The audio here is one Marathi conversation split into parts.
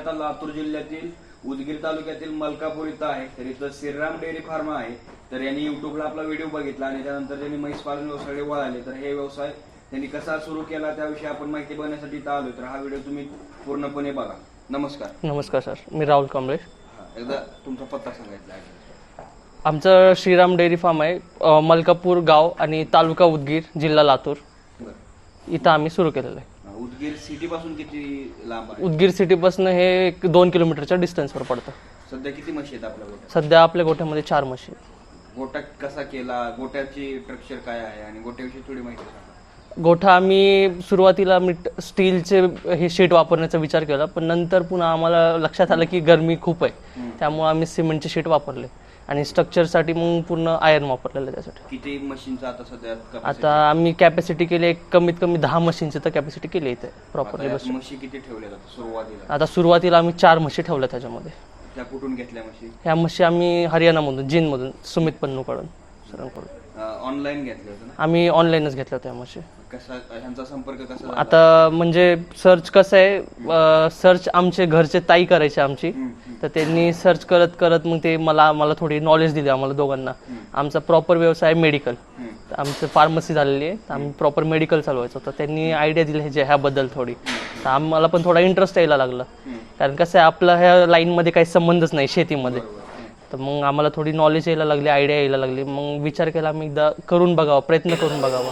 आता लातूर जिल्ह्यातील उदगीर तालुक्यातील मलकापूर इथं आहे. तर इथं श्रीराम डेअरी फार्म आहे. तर यांनी युट्यूबला आपला व्हिडिओ बघितला आणि त्यानंतर त्यांनी म्हैस पालन व्यवसायाकडे वळाले. तर हे व्यवसाय त्यांनी कसा सुरू केला त्याविषयी आपण माहिती बघण्यासाठी इथं आलो तर हा व्हिडिओ तुम्ही पूर्णपणे बघा. नमस्कार. नमस्कार सर. मी राहुल कांबळे एकदा तुमचा पत्ता सांगायचा आहे. आमचं श्रीराम डेअरी फार्म आहे. मलकापूर गाव आणि तालुका उदगीर जिल्हा लातूर. इथं आम्ही सुरू केलेलं आहे. उदगीर सिटी पासून किती लांब आहे? उदगीर सिटीपासून हे एक दोन किलोमीटरच्या डिस्टन्सवर पडतं. सध्या किती म्हशी आहेत आपल्या सध्या आपल्या गोठ्यामध्ये चार म्हशी आहेत. गोटा कसा केला? गोट्याची स्ट्रक्चर काय आहे? आणि गोट्याविषयी थोडी माहिती सांगा. गोठा आम्ही सुरुवातीला ट- स्टीलचे हे शीट वापरण्याचा विचार केला पण नंतर पुन्हा आम्हाला लक्षात आलं की गरमी खूप आहे. त्यामुळे आम्ही सिमेंटचे शीट वापरले. आणि स्ट्रक्चरसाठी मग पूर्ण आयर्न वापरलेलं आहे त्यासाठी. किती मशीनचा आता सध्या capacity? आता आम्ही कॅपॅसिटी केली एक कमीत कमी दहा मशीनची तर कॅपॅसिटी केली इथे आता प्रॉपरली यात बस. म्हशी किती ठेवल्या जातात सुरुवातीला? आता सुरुवातीला आम्ही चार म्हशी ठेवल्या त्याच्यामध्ये त्या कुठून घेतल्या म्हशी ह्या म्हशी आम्ही हरियाणामधून जिनमधून सुमित पन्नूकडून सरांकडून. ऑनलाईन घेतल्या होत्या ना? आम्ही ऑनलाईनच घेतल्या होत्या म्हशी कसा ह्यांचा संपर्क कसा झाला? आता म्हणजे सर्च कसं आहे सर्च आमचे घरचे ताई करायचे आमची. हम्म, हम्म, तर त्यांनी सर्च करत करत मग ते मला मला थोडी नॉलेज दिली आम्हाला दोघांना. आमचा प्रॉपर व्यवसाय मेडिकल हम्म. आमचं फार्मसी झालेली आहे. तर आम्ही प्रॉपर मेडिकल चालवायचं. होतं त्यांनी आयडिया दिली ह्याच्या ह्याबद्दल थोडी. तर आम्हाला पण थोडा इंटरेस्ट यायला लागला. हम्म. कारण कसं आहे आपलं ह्या लाईनमध्ये काही संबंधच नाही शेतीमध्ये. बरोबर. तर मग आम्हाला थोडी नॉलेज यायला लागली आयडिया यायला लागली. मग विचार केला आम्ही एकदा करून बघावा प्रयत्न करून बघावा.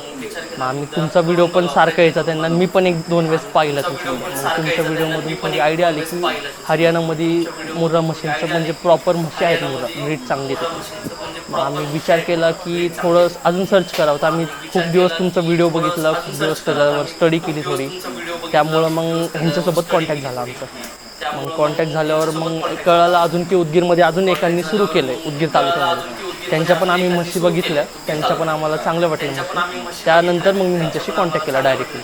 मग आम्ही तुमचा व्हिडिओ पण सारखा यायचा त्यांना मी पण एक दोन वेळेस पाहिला तुमचा तुमच्या व्हिडिओमधून पण आयडिया आली की हरियाणामध्ये मुर्रा मशीनचं म्हणजे प्रॉपर म्हशी आहेत मुर्रा ब्रीड चांगली आहे मग आम्ही विचार केला की थोडं अजून सर्च करावं. तर आम्ही खूप दिवस तुमचा व्हिडिओ बघितला खूप दिवस त्याच्यावर स्टडी केली थोडी. त्यामुळं मग ह्यांच्यासोबत कॉन्टॅक्ट झाला आमचा. मग कॉन्टॅक्ट झाल्यावर मग कळालं अजून की उदगीरमध्ये अजून एकांनी सुरू केलं आहे उदगीर तालुक्यामध्ये. त्यांच्या पण आम्ही म्हशी बघितल्या. त्यांच्या पण आम्हाला चांगलं वाटलं म्हशी त्यानंतर मग मी त्यांच्याशी कॉन्टॅक्ट केला डायरेक्टली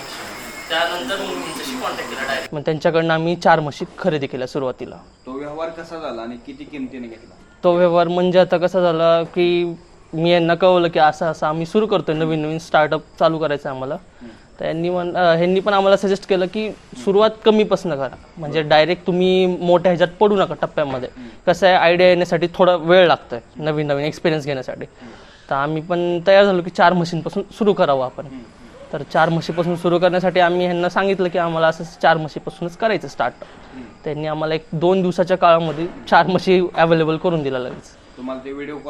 मग त्यांच्याकडनं आम्ही चार म्हशी खरेदी केल्या सुरुवातीला. तो व्यवहार कसा झाला आणि किती किमतीने घेतला? तो व्यवहार म्हणजे आता कसा झाला की मी यांना कळवलं की असं असं आम्ही सुरू करतोय नवीन नवीन स्टार्टअप चालू करायचं आहे आम्हाला तर यांनी म्हण ह्यांनी पण आम्हाला सजेस्ट केलं की सुरुवात कमीपासून करा. म्हणजे डायरेक्ट तुम्ही मोठ्या ह्याच्यात पडू नका टप्प्यामध्ये. कसं आहे आयडिया येण्यासाठी थोडा वेळ लागतोय नवीन नवीन एक्सपिरियन्स घेण्यासाठी. तर आम्ही पण तयार झालो की चार मशीनपासून सुरू करावं आपण. तर चार म्हशीपासून सुरू करण्यासाठी आम्ही ह्यांना सांगितलं की आम्हाला असं चार म्हशीपासूनच करायचं स्टार्ट त्यांनी आम्हाला एक दोन दिवसाच्या काळामध्ये चार म्हशी अवेलेबल करून दिला लगेच.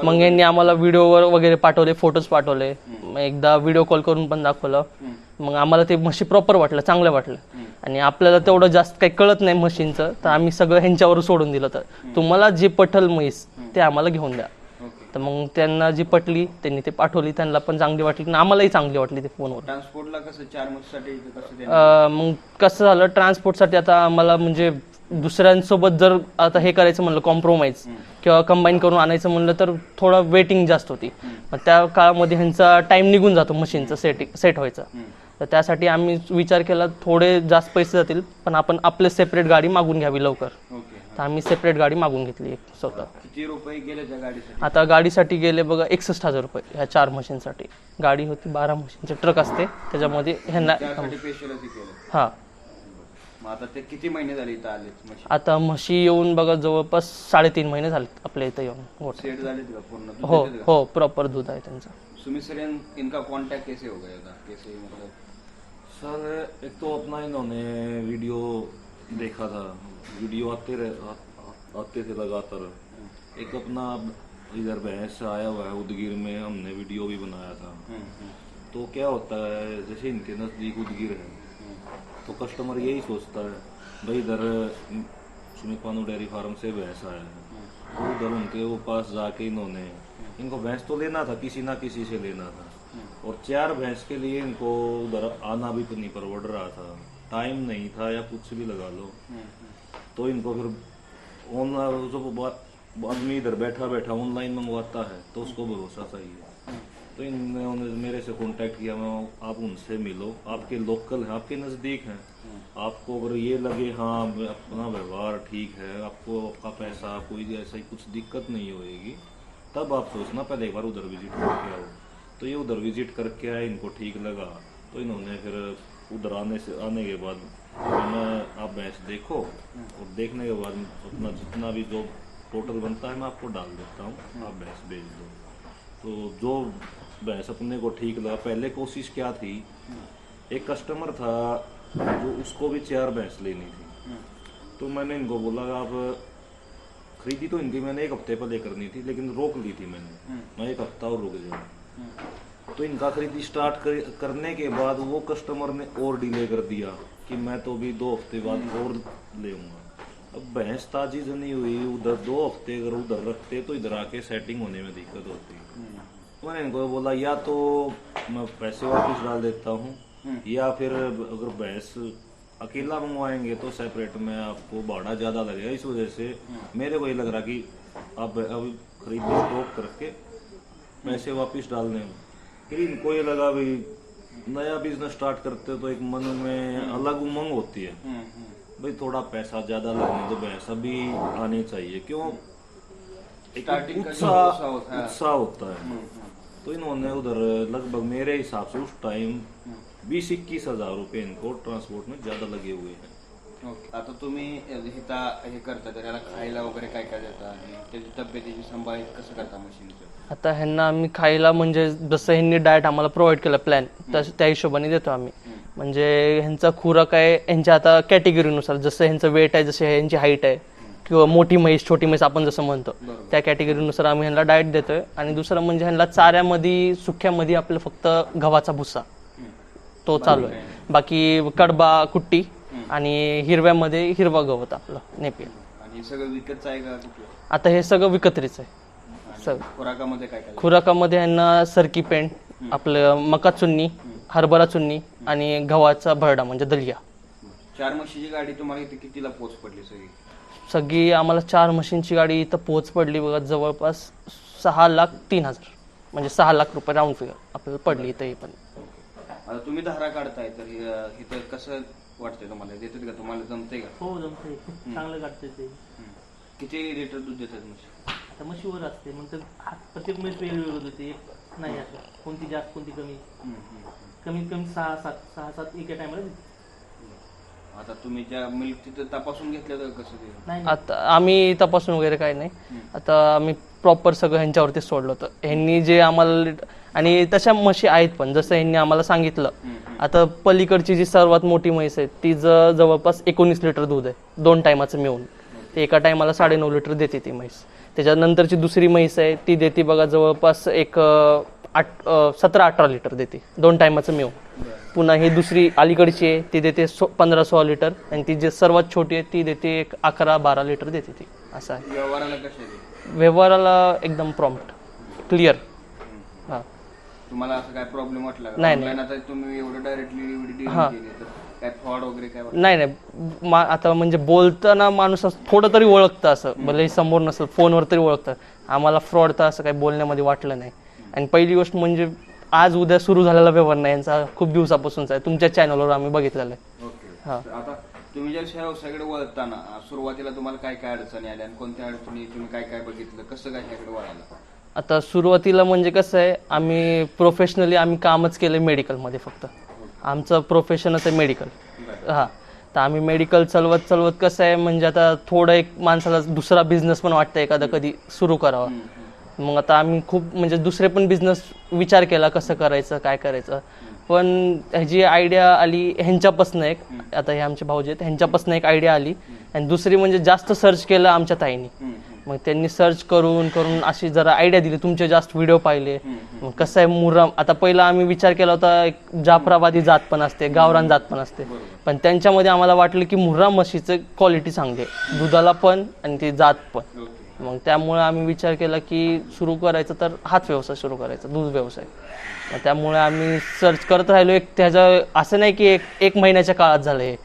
मग यांनी आम्हाला व्हिडिओवर वगैरे पाठवले फोटोज पाठवले. एकदा व्हिडिओ कॉल करून पण दाखवलं. मग आम्हाला ते म्हशी प्रॉपर वाटलं चांगलं वाटलं. आणि आपल्याला तेवढं जास्त काही कळत नाही मशीनचं तर आम्ही सगळं ह्यांच्यावर सोडून दिलं तर. तुम्हाला जे पटल म्हैस ते आम्हाला घेऊन द्या. तर मग त्यांना जी पटली त्यांनी ते पाठवली त्यांना पण चांगली वाटली आणि आम्हालाही चांगली वाटली ते फोनवर. ट्रान्सपोर्टला कसं चार म्हशीसाठी कसं ते अं, मग कसं झालं ट्रान्सपोर्टसाठी आता आम्हाला म्हणजे दुसऱ्यांसोबत जर आता हे करायचं म्हणलं कॉम्प्रोमाइज किंवा कंबाईन करून आणायचं म्हणलं तर थोडं वेटिंग जास्त होती. मग त्या काळामध्ये ह्यांचा टाइम निघून जातो मशीनचं सेटिंग सेट व्हायचा. तर त्यासाठी आम्ही विचार केला थोडे जास्त पैसे जातील पण आपण आपले सेपरेट गाडी मागून घ्यावी लवकर. ओके. तर आम्ही सेपरेट गाडी मागून घेतली एक स्वतः. किती रुपये गेले त्या गाडीसाठी? आता गाडीसाठी गेले बघा एकसष्ट हजार रुपये ह्या चार मशीनसाठी गाडी होती बारा मशीनचे ट्रक असते त्याच्यामध्ये ह्यांना त्यासाठी स्पेशलच केलं. हां. मग आता ते किती महिने झाले इथं आता म्हशी येऊन बघा जवळपास साडेतीन महिने झाले आपल्या इथं येऊन गोठ्यात. सेट झाले का पूर्ण? दूध हो का? हो प्रॉपर दूध आहे त्यांचं. सुमित सर इन- इनका कांटेक्ट कैसे हो गया था कैसे मतलब सर एक तो अपना इन्होंने वीडियो देखा था। वीडियो आते रह, आ- आते थे लगातार। एक अपना इधर भैंस आया हुआ है उदगीर में, हमने वीडियो भी बनाया था। तो क्या होता है, जैसे इनके नज़दीक उदगीर है तो कस्टमर यही सोचता है, भाई इधर सुमित पानू डेयरी फार्म से भैंस आया है। तो उधर उनके वो पास जाके इन्होंने, इनको भैंस तो लेना था, किसी ना किसी से लेना था। और चार भैंस के लिए इनको उधर आना भी तो नहीं परवड़ रहा था। टाइम नहीं था या कुछ भी लगा लो। तो इनको फिर ऑनलाइन जो आदमी इधर बैठा बैठा ऑनलाइन मंगवाता है तो उसको भरोसा चाहिए तो इन्होंने मेरे से कांटेक्ट किया मैं आप उनसे मिलो। आपके लोकल हैं आपके नज़दीक हैं। आपको अगर ये लगे हाँ अपना व्यवहार ठीक है आपको आपका पैसा कोई ऐसा ही कुछ दिक्कत नहीं होएगी तब आप सोचना पहले एक बार उधर विज़िट करके आओ। तो ये उधर विज़िट करके आए, इनको ठीक लगा। तो इन्होंने फिर उधर आने से आने के बाद मैं आप भैंस देखो और देखने के बाद अपना जितना भी जो टोटल बनता है, मैं आपको डाल देता हूँ। आप भैंस भेज दो। तो जो भैंस अपने को ठीक लगा, पहले कोशिश क्या थी, एक कस्टमर था जो उसको भी चार भैंस लेनी थी। तो मैंने इनको बोला, आप खरीदी तो इनकी मैंने एक हफ़्ते पहले करनी थी, लेकिन रोक ली थी मैंने। मैं एक हफ़्ता और रुक जाऊँ तो इनका खरीदी स्टार्ट कर, करने के बाद वो कस्टमर ने और डिले कर दिया कि मैं तो भी दो हफ़्ते बाद और लेऊँगा अब भैंस ताजी जनी हुई उधर दो हफ़्ते अगर उधर रखते तो इधर आके सेटिंग होने में दिक्कत होती। तो मैंने इनको बोला या तो मैं पैसे वापस डाल देता हूँ या फिर अगर भैंस अकेला मंगवाएँगे तो सेपरेट में आपको भाड़ा ज़्यादा लगेगा। इस वजह से मेरे को ये लग रहा कि आप अब खरीद स्टॉक करके पैसे वापस डाल दें फिर इनको ये लगा भी नया बिज़नेस स्टार्ट करते तो एक मन में अलग उमंग होती है। भाई थोड़ा पैसा ज़्यादा लगने तो पैसा भी आने चाहिए। क्यों? उत्साह उत्साह होता है। उत्साह होता है। तो इन्होंने उधर लगभग मेरे हिसाब से उस टाइम बीस इक्कीस हज़ार रुपये इनको ट्रांसपोर्ट में ज़्यादा लगे हुए हैं। ओके. आता तुम्ही हिता हे करता तर याला खायला वगैरे काय काय देता? आणि त्याची तब्येतीची सांभाळ कसं करता मशीनचं? आता ह्यांना आम्ही खायला म्हणजे जसं ह्यांनी डाएट आम्हाला प्रोव्हाइड केलं प्लॅन तस त्या हिशोबाने देतो आम्ही. म्हणजे ह्यांचा खुराक आहे ह्यांच्या आता कॅटेगरीनुसार जसं ह्यांचं वेट आहे जसे ह्यांची हाईट आहे किंवा मोठी म्हैस छोटी म्हैस आपण जसं म्हणतो त्या कॅटेगरीनुसार आम्ही ह्यांना डाएट देतोय. आणि दुसरं म्हणजे ह्यांना चाऱ्यामध्ये सुक्यामध्ये आपलं फक्त गव्हाचा भुसा. तो चालू आहे. बाकी कडबा कुट्टी आणि हिरव्यामध्ये हिरवा गवत आपलं नेपियल आणि सगळं विकतचं आहे का कुठलं? आता हे सगळं विकत्रीच आहे. सगळं. खुराकामध्ये काय काय? खुराकामध्ये यांना सरकी पेंट आपलं मका चुन्नी हरभरा चुन्नी आणि गव्हाचा भरडा म्हणजे दलिया. चार म्हशीची गाडी तुम्हाला इथे कितीला पोच पडली सगळी? सगळी आम्हाला चार मशीनची गाडी इथं पोच पडली बघा जवळपास सहा लाख तीन हजार. म्हणजे सहा लाख रुपये राऊंड फिगर आपल्याला पडली इथं ही पण. आता तुम्ही धारा काढताय तर हे- इथं कसं वाटतंय तुम्हाला? देतात का? तुम्हाला जमतंय का? हो जमते चांगलं काढते ते. किती लिटर दूध देतात म्हशी? आता म्हशीवर असते. मग ते प्रत्येक म्हैस वेगवेगळी होते नाही असं. कोणती जास्त कोणती कमी. कमीत कमी सहा सात सहा सात एका टायमाला आता तुम्ही ज्या मिल्क तिथं तपासून घेतलं तर कसं ते? नाही आता आम्ही तपासून वगैरे काही नाही. आता आम्ही प्रॉपर सगळं ह्यांच्यावरती सोडलं होतं. ह्यांनी जे आम्हाला आणि तशा म्हशी आहेत पण जसं ह्यांनी आम्हाला सांगितलं. आता पलीकडची जी सर्वात मोठी म्हैस आहे ती ज- जवळपास एकोणीस लिटर दूध आहे दोन टायमाचं मिळून. ते एका टायमाला साडेनऊ लिटर देते ती म्हैस. त्याच्यानंतरची दुसरी म्हैस आहे ती देते बघा जवळपास एक अं, आठ सतरा अठरा लिटर देते. दोन टायमाचं मिळून पुन्हा ही दुसरी अलीकडची आहे ती देते सो पंधरा सोळा लिटर. आणि ती जी सर्वात छोटी आहे ती देते एक अकरा बारा लिटर देते ती. असं आहे. व्यवहाराला कशा व्यवहाराला एकदम प्रॉम्प्ट क्लिअर हां. तुम्हाला असं काय प्रॉब्लेम वाटला का? नाही, नाही. Online आता तुम्ही एवढं डायरेक्टली एवढी डील हा. केली तर काय फ्रॉड वगैरे काय वाटलं? नाही नाही. मा आता म्हणजे बोलताना माणूस असं थोडं तरी ओळखतं असं. भले समोर नसेल फोनवर तरी ओळखतं. आम्हाला फ्रॉड तर असं काही बोलण्यामध्ये वाटलं नाही. आणि पहिली गोष्ट म्हणजे आज उद्या सुरू झालेला व्यवहार नाही यांचा खूप दिवसापासूनचा आहे. तुमच्या चॅनलवर आम्ही बघितलेला आहे. हा. आता तुम्ही ज्या व्यवसायाकडे वळताना सुरुवातीला तुम्हाला काय काय अडचणी आल्या आणि कोणत्या अडचणी तुम्ही काय काय बघितलं? कसं काय ह्याकडे वळाला? आता सुरुवातीला म्हणजे कसं आहे आम्ही प्रोफेशनली आम्ही कामच केलं मेडिकलमध्ये फक्त. आमचं प्रोफेशनच आहे मेडिकल हां. तर आम्ही मेडिकल चालवत चालवत कसं आहे म्हणजे आता थोडं एक माणसाला दुसरा बिझनेस पण वाटतं एखादा कधी सुरू करावा. मग आता आम्ही खूप म्हणजे दुसरे पण बिझनेस विचार केला कसं करायचं काय करायचं. पण ह्याची आयडिया आली ह्यांच्यापासून एक. आता हे आमचे भाऊजी आहेत ह्यांच्यापासून एक आयडिया आली. आणि दुसरी म्हणजे जास्त सर्च केलं आमच्या ताईनी. मग त्यांनी सर्च करून करून अशी जरा आयडिया दिली तुमचे जास्त व्हिडिओ पाहिले. मग कसं आहे मुर्राम आता पहिला आम्ही विचार केला होता एक जाफराबादी जात पण असते गावरान जात पण असते. पण त्यांच्यामध्ये आम्हाला वाटलं की मुर्रा म्हशीचं क्वालिटी चांगली आहे. दुधाला पण आणि ती जात पण. मग त्यामुळे आम्ही विचार केला की सुरू करायचं तर हाच व्यवसाय सुरू करायचा दूध व्यवसाय. मग त्यामुळे आम्ही सर्च करत राहिलो. एक त्याच्या असं नाही की एक एक महिन्याच्या काळात झालं हे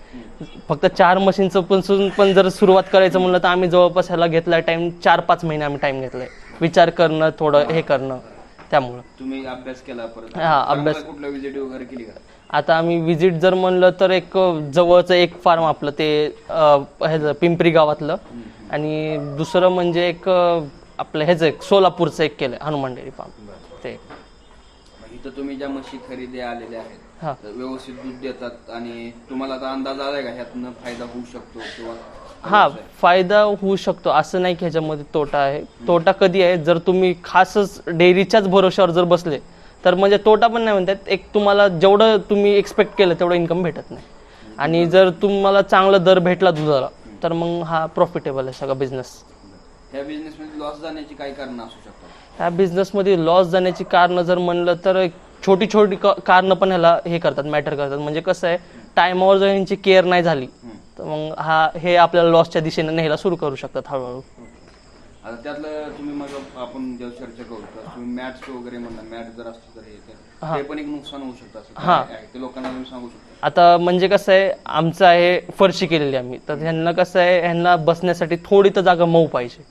फक्त चार मशीनचं पण पण जर सुरुवात करायचं म्हणलं तर आम्ही जवळपास ह्याला घेतला टाइम चार पाच महिने आम्ही टाइम घेतलाय. विचार करणं थोडं हे करणं त्यामुळं. तुम्ही अभ्यास केला परत? हा, अभ्यास- कुठलं विजिट वगैरे केली का? आता आम्ही विजिट जर म्हणलं तर एक जवळचं एक फार्म आपलं ते अं, ह्याचं पिंपरी गावातलं. आणि दुसरं म्हणजे एक आपलं ह्याचं एक सोलापूरचं एक केलं हनुमान डेअरी फार्म. ते. इथं तुम्ही ज्या म्हशी खरेदी आलेल्या आहेत हा. तर व्यवस्थित दूध देतात आणि तुम्हाला आता अंदाज आलाय का ह्यातनं फायदा होऊ शकतो किंवा हा फायदा होऊ शकतो असं नाही की ह्याच्यामध्ये तोटा आहे. तोटा कधी आहे? जर तुम्ही खासच डेअरीच्याच भरोश्यावर जर बसले तर म्हणजे तोटा पण नाही म्हणतात. एक तुम्हाला जेवढं तुम्ही एक्सपेक्ट केलं तेवढं इन्कम भेटत नाही. आणि जर तुम्हाला चांगला दर भेटला दुधाला तर मग हा प्रॉफिटेबल आहे सगळा बिझनेस ह्या बिझनेसमध्ये लॉस जाण्याची काही कारण असू शकतात? ह्या बिझनेसमध्ये लॉस जाण्याची कारणं जर म्हणलं तर एक छोटी छोटी कारणं पण ह्याला हे करतात मॅटर करतात. म्हणजे कसं आहे टायमावर जर यांची केअर नाही झाली तर मग हा हे आपल्याला लॉसच्या दिशेने न्यायला सुरू करू शकतात हळूहळू. आता त्यातलं तुम्ही मग आपण जेव्हा चर्चा करू तर तुम्ही मॅट्स वगैरे म्हणता मॅट जर असतो तर हे पण एक नुकसान होऊ शकतं हा. काय? ते लोकांना सांगू शकता? आता म्हणजे कसं आहे आमचं आहे फरशी केलेली आम्ही. तर ह्यांना कसं आहे ह्यांना बसण्यासाठी थोडी तर जागा मऊ पाहिजे.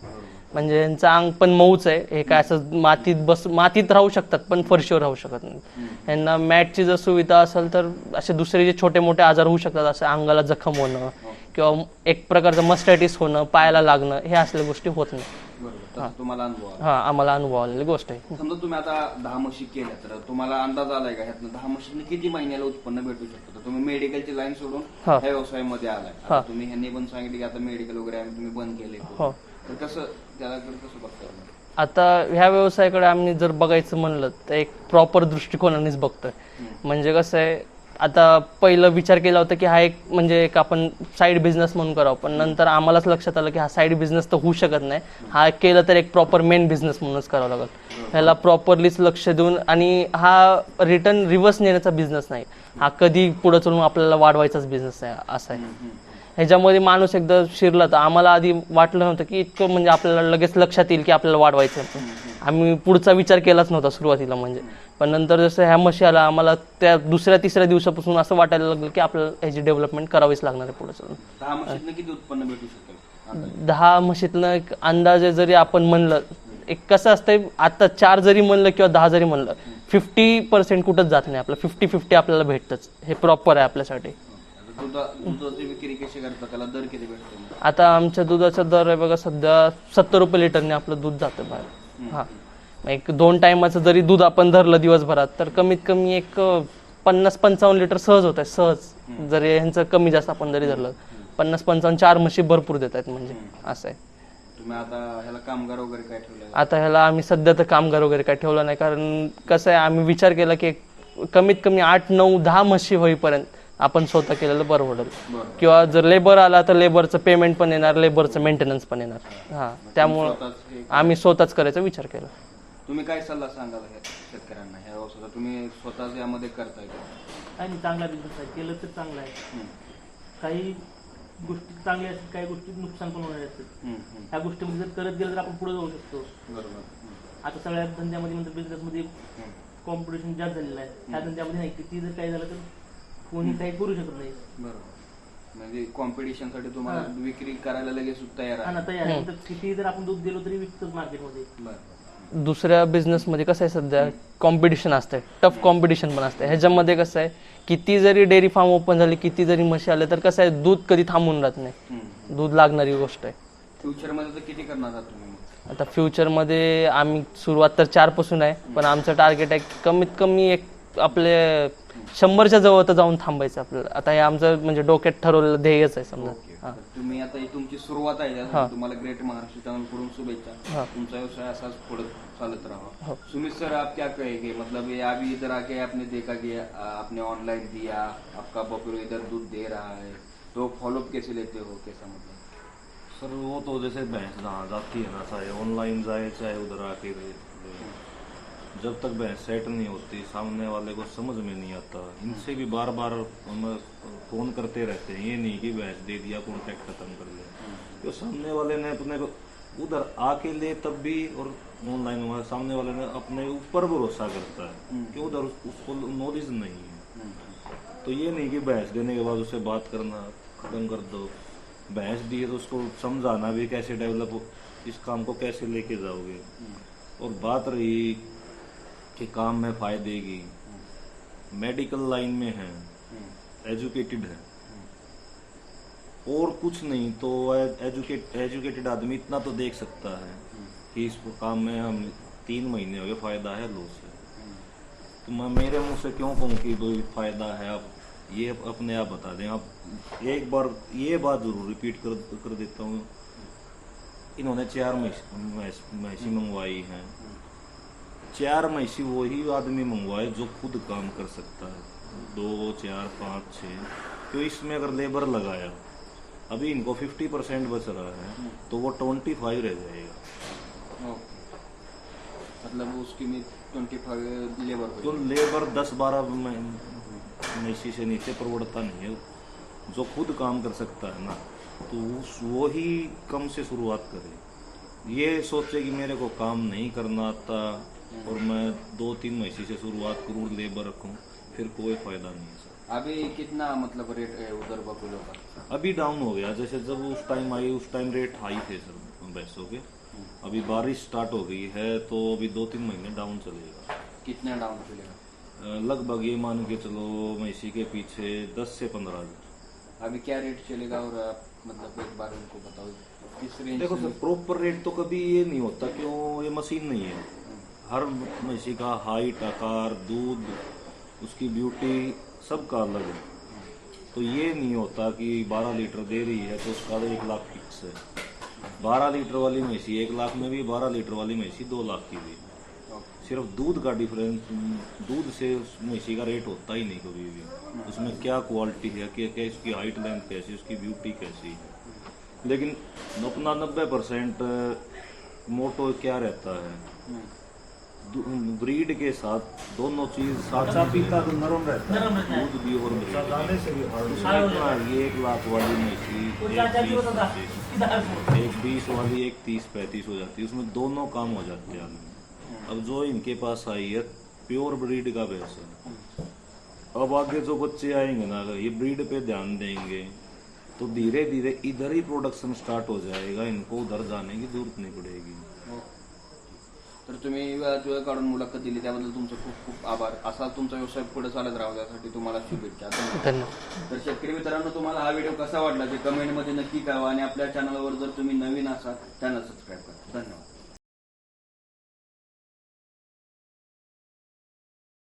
म्हणजे यांचं अंग पण मऊच आहे. हे काय असं मातीत बस मातीत राहू शकतात पण फरशीवर राहू शकत नाही. यांना मॅटची जर सुविधा असेल तर असे दुसरे जे छोटे मोठे आजार होऊ शकतात असे अंगाला जखम होणं किंवा एक प्रकारचं मस्टॅटिस होणं पायाला लागणं हे असल्या गोष्टी होत नाही. तुम्हाला. हा आम्हाला अनुभव आलेली गोष्ट आहे. समजा तुम्ही आता दहा म्हशी केल्या तर तुम्हाला अंदाज आलाय का? ह्यातनं दहा म्हशीने किती महिन्याला उत्पन्न भेटू शकतं? तुम्ही मेडिकलची लाईन सोडून हा. ह्या व्यवसायामध्ये आलाय. आता तुम्ही ह्यांनी पण सांगितले की आता मेडिकल वगैरे आम्ही तुम्ही बंद केले. हो. तर कसं त्याला कसं बघता? आता ह्या व्यवसायाकडे आम्ही जर बघायचं म्हणलं तर एक प्रॉपर दृष्टिकोनानेच बघतोय. म्हणजे कसं आहे आता पहिलं विचार केला होता की हा एक म्हणजे एक आपण साईड बिझनेस म्हणून करावं पण नंतर आम्हालाच लक्षात आलं की हा साईड बिझनेस तर होऊ शकत नाही. हा केलं तर एक प्रॉपर मेन बिझनेस म्हणूनच करावा लागेल. ह्याला प्रॉपरलीच लक्ष देऊन आणि हा रिटर्न रिव्हर्स नेण्याचा बिझनेस नाही. हा कधी पुढे चलून आपल्याला वाढवायचाच बिझनेस आहे असा आहे. ह्याच्यामध्ये माणूस एकदा शिरला तर आम्हाला आधी वाटलं नव्हतं की इतकं म्हणजे आपल्याला लगेच लक्षात येईल की आपल्याला वाढवायचं. आम्ही पुढचा विचार केलाच नव्हता सुरुवातीला म्हणजे. पण नंतर जसं ह्या म्हशी आला आम्हाला त्या दुसऱ्या तिसऱ्या दिवसापासून असं वाटायला लागलं की आपल्याला ह्याची डेव्हलपमेंट करावीच लागणार आहे पुढे चलून किती उत्पन्न भेटू? दहा म्हशीतनं एक अंदाजे जरी आपण म्हणलं एक कसं असतंय आता चार जरी म्हणलं किंवा दहा जरी म्हणलं फिफ्टी पर्सेंट कुठंच जात नाही आपलं. फिफ्टी फिफ्टी आपल्याला भेटतंच. हे प्रॉपर आहे आपल्यासाठी. आता आमच्या दुधाचा दर आहे बघा सध्या सत्तर रुपये लिटरने आपलं दूध जातं बाहेर. हां. एक दोन टायमाचं जरी दूध आपण धरलं दिवसभरात तर कमीत कमी एक पन्नास पंचावन्न लिटर सहज होत आहे सहज. जरी ह्यांचं कमी जास्त आपण जरी धरलं पन्नास पंचावन्न चार म्हशी भरपूर देत आहेत म्हणजे असं आहे. आता ह्याला आम्ही सध्या तर कामगार वगैरे काय ठेवलं नाही कारण कसं आहे आम्ही विचार केला की कमीत कमी आठ नऊ दहा म्हशी होईपर्यंत आपण स्वतः केलेलं परवडेल किंवा जर लेबर आला तर लेबरचं पेमेंट पण येणार लेबरचं मेंटेनन्स पण येणार. हां. त्यामुळं आम्ही स्वतःच करायचा विचार केला. तुम्ही काय सल्ला सांगाल ह्या शेतकऱ्यांना ह्या व्यवसायात तुम्ही स्वतःच यामध्ये करताय का? आणि चांगला बिझनेस आहे. केलं तर चांगलं आहे. हम्म, काही गोष्टी चांगल्या असतात काही गोष्टी नुकसान पण होणार असतात हम्म, हम्म. ह्या गोष्टीमध्ये जर करत गेलं तर आपण पुढे जाऊ शकतो. बरोबर. हम्म, आता सगळ्या धंद्यामध्ये म्हणजे बिझनेसमध्ये हम्म. कॉम्पिटिशन जास्त झालेलं आहे. ह्या धंद्यामध्ये नाही किती जर काही झालं तर कोणी काही करू शकत नाही. बरोबर. म्हणजे कॉम्पिटिशनसाठी तुम्हाला विक्री करायला लगेच तयार हा आहे ना तयार आहे. तर किती जर आपण दूध दिलो तरी विकतोच मार्केटमध्ये बरं. दुसऱ्या बिझनेसमध्ये कसं आहे सध्या? कॉम्पिटिशन असतंय. टफ कॉम्पिटिशन पण असतं ह्याच्यामध्ये कसं आहे? किती जरी डेअरी फार्म ओपन झाले किती जरी म्हशी आले तर कसं आहे? दूध कधी थांबून राहत नाही. दूध लागणारी गोष्ट आहे. फ्युचरमध्ये तर किती करणार आहात तुम्ही? आता फ्युचरमध्ये आम्ही सुरुवात तर चारपासून आहे पण आमचं टार्गेट आहे कमीत कमी एक आपले शंभरच्या जवळ तर जाऊन थांबायचं आपल्याला. आता हे आमचं म्हणजे डोक्यात ठरवलेलं ध्येयच आहे समजा. हाँ. तर तुम्ही आता ही तुमची सुरुवात आहे त्यासाठी तुम्हाला ग्रेट महाराष्ट्र चॅनल कडून शुभेच्छा तुमचा व्यवसाय असाच पुढे चालत राहा सुमित सर आप क्या कहेंगे मतलब ये अभी इधर आके आपने देखा कि आ, आपने ऑनलाइन दिया आपका बकरू इधर दूध दे रहा है तो फॉलोअप कैसे लेते हो कैसा मतलब? सर वो तो जैसे भैंस जहाँ जाती है ना चाहे ऑनलाइन जाए चाहे उधर आके रहे। जब तक भैंस सेट नहीं होती सामने वाले को समझ में नहीं आता। इनसे भी बार बार हम फ़ोन करते रहते हैं ये नहीं कि भैंस दे दिया कॉन्टेक्ट खत्म कर लिया। तो सामने वाले ने अपने को उधर आके ले तब भी और ऑनलाइन हुआ सामने वाले ने अपने ऊपर भरोसा करता है कि उधर उसको नॉलेज नहीं है। तो ये नहीं कि बहस देने के बाद उससे बात करना खत्म कर दो। बहस दी है तो उसको समझाना भी कैसे डेवलप हो इस काम को कैसे लेके जाओगे। और बात रही कि काम में फ़ायदे की। मेडिकल लाइन में है। एजुकेटेड है। और कुछ नहीं तो एजुकेट, एजुकेटेड आदमी इतना तो देख सकता है कि इस काम में हम तीन महीने हो गए, फ़ायदा है लॉस है तो मैं, मेरे मुँह से क्यों कहूँ कि कोई फ़ायदा है, आप ये अपने आप बता दें। आप एक बार, ये बात ज़रूर रिपीट कर कर देता हूँ। इन्होंने चार महिष- मंगवाई हैं। चार महिषी वही आदमी मंगवाए जो खुद काम कर सकता है। दो चार पाँच छः तो इसमें अगर लेबर लगाया अभी इनको फिफ्टी परसेंट बच रहा है तो वो ट्वेंटी फाइव रह जाएगा। मतलब उसकी में ट्वेंटी फाइव लेबर तो लेबर दस बारह महिषी से नीचे प्रवड़ता नहीं है। जो खुद काम कर सकता है ना तो वो ही कम से शुरुआत करे। ये सोचे कि मेरे को काम नहीं करना आता और मैं दो तीन महिषी से शुरुआत करूँ लेबर रखूँ फिर कोई फ़ायदा नहीं है सर। अभी कितना मतलब रेट है उधर बकुलों का अभी डाउन हो गया जैसे जब उस टाइम आई उस टाइम रेट हाई थे सर भैंसों के अभी बारिश स्टार्ट हो गई है तो अभी दो तीन महीने डाउन चलेगा। कितने डाउन चलेगा? लगभग ये मान के चलो महिषी के पीछे दस से पंद्रह हज़ार। अभी क्या रेट चलेगा और आप मतलब एक बार उनको बताओ। किस रेंज देखो सर प्रॉपर रेट तो कभी ये नहीं होता क्यों? ये मशीन नहीं है। हर महिषी का हाइट आकार, दूध, उसकी ब्यूटी सबका अलग है। तो ये नहीं होता कि 12 लीटर दे रही है तो उसका एक लाख फिक्स है। 12 लीटर वाली महिषी एक लाख में भी 12 लीटर वाली महिषी दो लाख की भी सिर्फ़ दूध का डिफरेंस दूध से उस महिषी का रेट होता ही नहीं कभी भी। उसमें क्या क्वालिटी है, क्या क्या इसकी हाइट लेंथ कैसी, उसकी ब्यूटी कैसी है। लेकिन अपना नब्बे परसेंट मोटो क्या रहता है? ब्रीड के साथ दोनों चीज़ साचा पीता तो नरम रहता है। दूध भी और ब्रीड उसमें क्या है, ये एक लाख वाली महिषी एक बीस एक बीस वाली एक तीस पैंतीस हो जाती है। उसमें दोनों काम हो जाते हैं आदमी। अब जो इनके पास आई है प्योर ब्रीड का भैंस है। अब आगे जो बच्चे आएँगे ना अगर ये ब्रीड पे ध्यान देंगे तो धीरे धीरे इधर ही प्रोडक्शन स्टार्ट हो जाएगा। इनको उधर जाने की ज़रूरत नहीं पड़ेगी। तर तुम्ही काढून मुलाखत दिली त्याबद्दल तुमचे खूप खूप आभार. असा तुमचा व्यवसाय पुढे चालत राहावा त्यासाठी तुम्हाला शुभेच्छा. धन्यवाद. धन्यवाद. तर शेतकरी मित्रांनो तुम्हाला हा व्हिडिओ कसा वाटला ते कमेंटमध्ये नक्की कळवा आणि आपल्या चॅनलवर जर तुम्ही नवीन असाल चॅनल सबस्क्राईब करा. धन्यवाद.